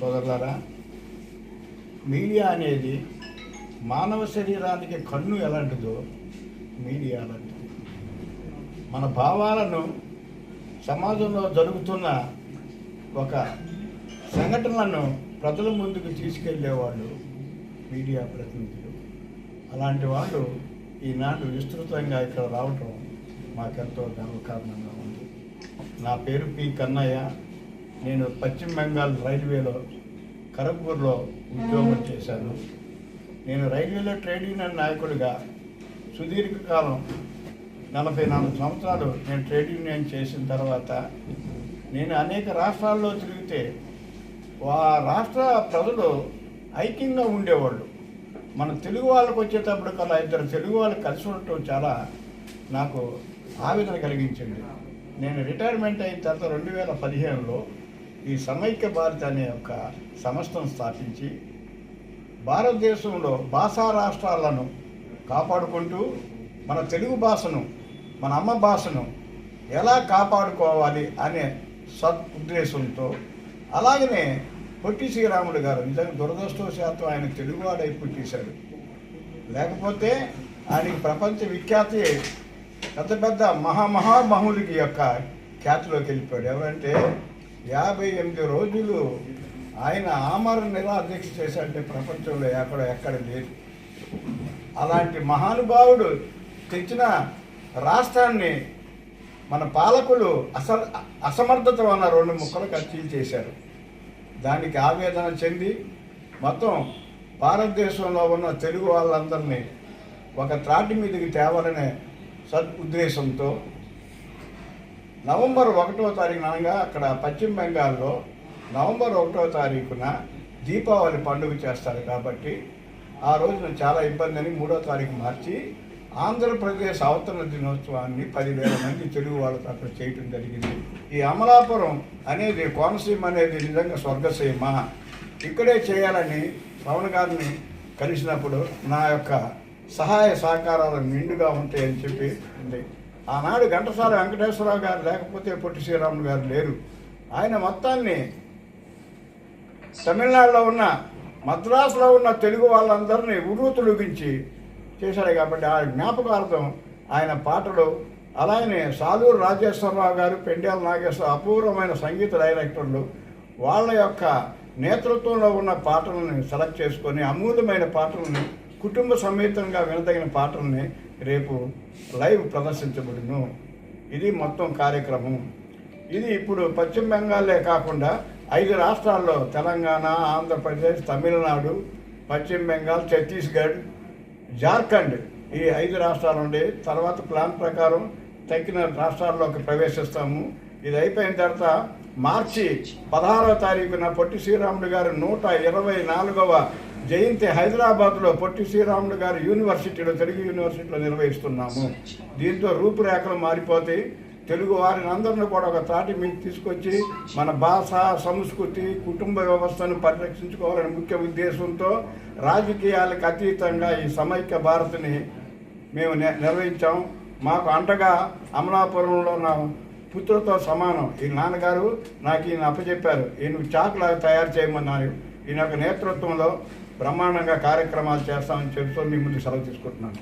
సోదరులారా మీడియా అనేది మానవ శరీరానికి కన్ను ఎలాంటిదో మీడియా అలాంటిది మన భావాలను సమాజంలో జరుగుతున్న ఒక సంఘటనలను ప్రజల ముందుకు తీసుకెళ్ళేవాళ్ళు మీడియా ప్రతినిధులు. అలాంటి వాళ్ళు ఈనాడు విస్తృతంగా ఇక్కడ రావటం మాకెంతో గర్వకారణంగా ఉంది. నా పేరు పి. కన్నయ్య. నేను పశ్చిమ బెంగాల్ రైల్వేలో ఖరగ్పూర్లో ఉద్యోగం చేశాను. నేను రైల్వేలో ట్రేడ్ యూనియన్ నాయకుడిగా సుదీర్ఘకాలం నలభై నాలుగు సంవత్సరాలు నేను ట్రేడ్ యూనియన్ చేసిన తర్వాత నేను అనేక రాష్ట్రాల్లో తిరిగితే ఆ రాష్ట్ర ప్రజలు ఐక్యంగా ఉండేవాళ్ళు. మన తెలుగు వాళ్ళకు వచ్చేటప్పుడు కల్లా ఇద్దరు తెలుగు వాళ్ళు కలిసి ఉండటం చాలా నాకు ఆవేదన కలిగించింది. నేను రిటైర్మెంట్ అయిన తర్వాత రెండు వేల పదిహేనులో ఈ సమైక్య భారత్ అనే ఒక సంస్థను స్థాపించి భారతదేశంలో భాషా రాష్ట్రాలను కాపాడుకుంటూ మన తెలుగు భాషను మన అమ్మ భాషను ఎలా కాపాడుకోవాలి అనే సద్ ఉద్దేశంతో అలాగనే పొట్టి శ్రీరాముడు గారు నిజంగా దురదృష్టవశాతం ఆయన తెలుగువాడై పుట్టేశాడు. లేకపోతే ఆయనకి ప్రపంచ విఖ్యాతి పెద్ద పెద్ద మహామహామహులకి యొక్క ఖ్యాతిలోకి వెళ్ళిపోయాడు. ఎవరంటే యాభై ఎనిమిది రోజులు ఆయన ఆమరణ నిరాదీక్ష చేశాడంటే ప్రపంచంలో ఎక్కడ ఎక్కడ లేదు. అలాంటి మహానుభావుడు తెచ్చిన రాష్ట్రాన్ని మన పాలకులు అస అసమర్థత వల్ల రెండు ముక్కలు ఖర్చీలు చేశారు. దానికి ఆవేదన చెంది మొత్తం భారతదేశంలో ఉన్న తెలుగు వాళ్ళందరినీ ఒక త్రాటి మీదకి తేవాలనే సద్ ఉద్దేశంతో నవంబర్ ఒకటో తారీఖున అనగా అక్కడ పశ్చిమ బెంగాల్లో నవంబర్ ఒకటో తారీఖున దీపావళి పండుగ చేస్తారు కాబట్టి ఆ రోజున చాలా ఇబ్బంది అని మూడో తారీఖు మార్చి ఆంధ్రప్రదేశ్ అవతరణ దినోత్సవాన్ని పదివేల మంది తెలుగు వాళ్ళతో అక్కడ చేయటం జరిగింది. ఈ అమలాపురం అనేది కోనసీమ అనేది నిజంగా స్వర్గసీమ. ఇక్కడే చేయాలని పవన్ గారిని కలిసినప్పుడు నా యొక్క సహాయ సహకారాలు నిండుగా ఉంటాయని చెప్పి ఉంది. ఆనాడు ఘంటసాల వెంకటేశ్వరరావు గారు లేకపోతే పొట్టి శ్రీరాములు గారు లేరు. ఆయన మొత్తాన్ని తమిళనాడులో ఉన్న మద్రాసులో ఉన్న తెలుగు వాళ్ళందరినీ ఉరుతులుగించి చేశాడు కాబట్టి ఆ జ్ఞాపకార్థం ఆయన పాటలు అలాగే సాలూరు రాజేశ్వరరావు గారు పెండ్యాల నాగేశ్వర అపూర్వమైన సంగీత డైరెక్టర్లు వాళ్ళ యొక్క నేతృత్వంలో ఉన్న పాటలను సెలెక్ట్ చేసుకొని అమూల్యమైన పాటలని కుటుంబ సమేతంగా వినదగిన పాటల్ని రేపు లైవ్ ప్రదర్శించబడును. ఇది మొత్తం కార్యక్రమం. ఇది ఇప్పుడు పశ్చిమ బెంగాలే కాకుండా ఐదు రాష్ట్రాల్లో తెలంగాణ ఆంధ్రప్రదేశ్ తమిళనాడు పశ్చిమ బెంగాల్ ఛత్తీస్గఢ్ జార్ఖండ్ ఈ ఐదు రాష్ట్రాలు ఉండే. తర్వాత ప్లాన్ ప్రకారం తగ్గిన రాష్ట్రాల్లోకి ప్రవేశిస్తాము. ఇది అయిపోయిన తర్వాత మార్చి పదహారవ తారీఖున పొట్టి శ్రీరాములు గారు నూట ఇరవై నాలుగవ జయంతి హైదరాబాద్లో పొట్టి శ్రీరాములు గారు యూనివర్సిటీలో తెలుగు యూనివర్సిటీలో నిర్వహిస్తున్నాము. దీంతో రూపురేఖలు మారిపోతాయి. తెలుగు వారిని అందరిని కూడా ఒక తాటి మీద తీసుకొచ్చి మన భాష సంస్కృతి కుటుంబ వ్యవస్థను పరిరక్షించుకోవాలనే ముఖ్య ఉద్దేశంతో రాజకీయాలకు అతీతంగా ఈ సమైక్య భారత్ని మేము నిర్వహించాం. మాకు అంటగా అమలాపురంలో నా పుత్రులతో సమానం ఈ నాన్నగారు. నాకు ఈయన అప్పచెప్పారు. ఈయన చాకులాగా తయారు చేయమన్నారు. ఈయన యొక్క నేతృత్వంలో బ్రహ్మాండంగా కార్యక్రమాలు చేస్తామని చెప్తూ మీ ముందు సెలవు తీసుకుంటున్నాను.